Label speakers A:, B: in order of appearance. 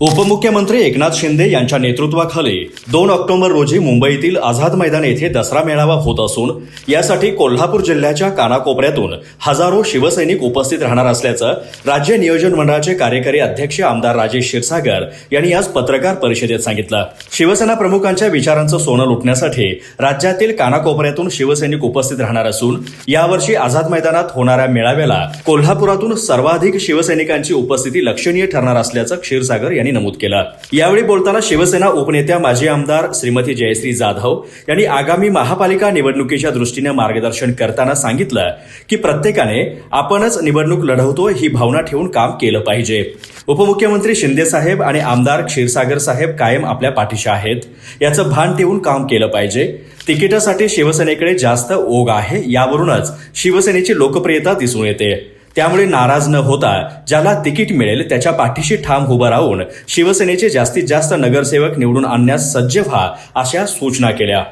A: उपमुख्यमंत्री एकनाथ शिंदे यांच्या नेतृत्वाखाली दोन ऑक्टोबर रोजी मुंबईतील आझाद मैदान येथे दसरा मेळावा होत असून यासाठी कोल्हापूर जिल्ह्याच्या कानाकोपऱ्यातून हजारो शिवसैनिक उपस्थित राहणार असल्याचं राज्य नियोजन मंडळाचे कार्यकारी अध्यक्ष आमदार राजेश क्षीरसागर यांनी आज पत्रकार परिषदेत सांगितलं. शिवसेना प्रमुखांच्या विचारांचं सोनं लुटण्यासाठी राज्यातील कानाकोपऱ्यातून शिवसैनिक उपस्थित राहणार असून यावर्षी आझाद मैदानात होणाऱ्या मेळाव्याला कोल्हापुरातून सर्वाधिक शिवसैनिकांची उपस्थिती लक्षणीय ठरणार असल्याचं क्षीरसागर यांनी नमूद केलं. यावेळी बोलताना शिवसेना उपनेत्या माजी आमदार श्रीमती जयश्री जाधव यांनी आगामी महापालिका निवडणुकीच्या दृष्टीने मार्गदर्शन करताना सांगितलं की प्रत्येकाने आपणच निवडणूक लढवतो ही भावना ठेवून काम केलं पाहिजे. उपमुख्यमंत्री शिंदे साहेब आणि आमदार क्षीरसागर साहेब कायम आपल्या पाठीशी आहेत. याचं भान ठेवून काम केलं पाहिजे. तिकिटासाठी शिवसेनेकडे जास्त ओघ आहे यावरूनच शिवसेनेची लोकप्रियता दिसून येते. त्यामुळे नाराज न होता ज्याला तिकीट मिळेल त्याच्या पाठीशी ठाम उभं राहून शिवसेनेचे जास्तीत जास्त नगरसेवक निवडून आणण्यास सज्ज व्हा अशा सूचना केल्या.